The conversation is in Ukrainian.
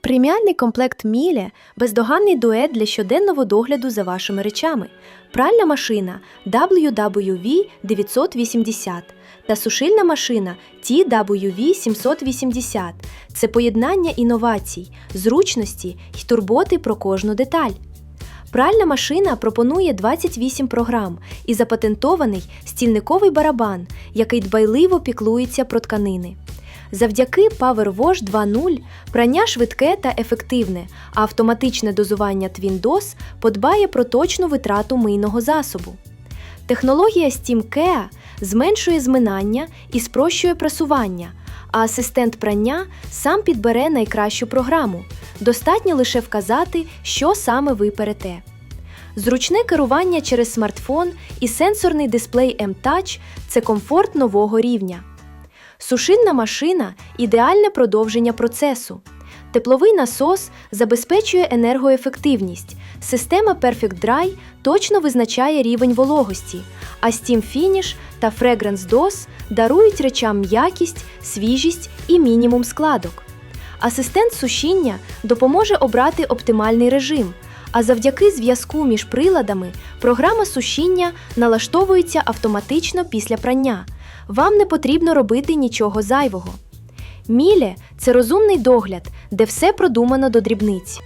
Преміальний комплект Міле бездоганний дует для щоденного догляду за вашими речами, пральна машина WWV 980 та сушильна машина TWV 780. Це поєднання інновацій, зручності й турботи про кожну деталь. Пральна машина пропонує 28 програм і запатентований стільниковий барабан, який дбайливо піклується про тканини. Завдяки PowerWash 2.0 прання швидке та ефективне, а автоматичне дозування Twin подбає про точну витрату мийного засобу. Технологія Steam Care зменшує зминання і спрощує прасування, а асистент прання сам підбере найкращу програму. Достатньо лише вказати, що саме ви перете. Зручне керування через смартфон і сенсорний дисплей M-Touch – це комфорт нового рівня. Сушильна машина ідеальне продовження процесу. Тепловий насос забезпечує енергоефективність. Система Perfect Dry точно визначає рівень вологості, а Steam Finish та Fragrance DOS дарують речам м'якість, свіжість і мінімум складок. Асистент сушіння допоможе обрати оптимальний режим, а завдяки зв'язку між приладами програма сушіння налаштовується автоматично після прання. Вам не потрібно робити нічого зайвого. Міле це розумний догляд, де все продумано до дрібниць.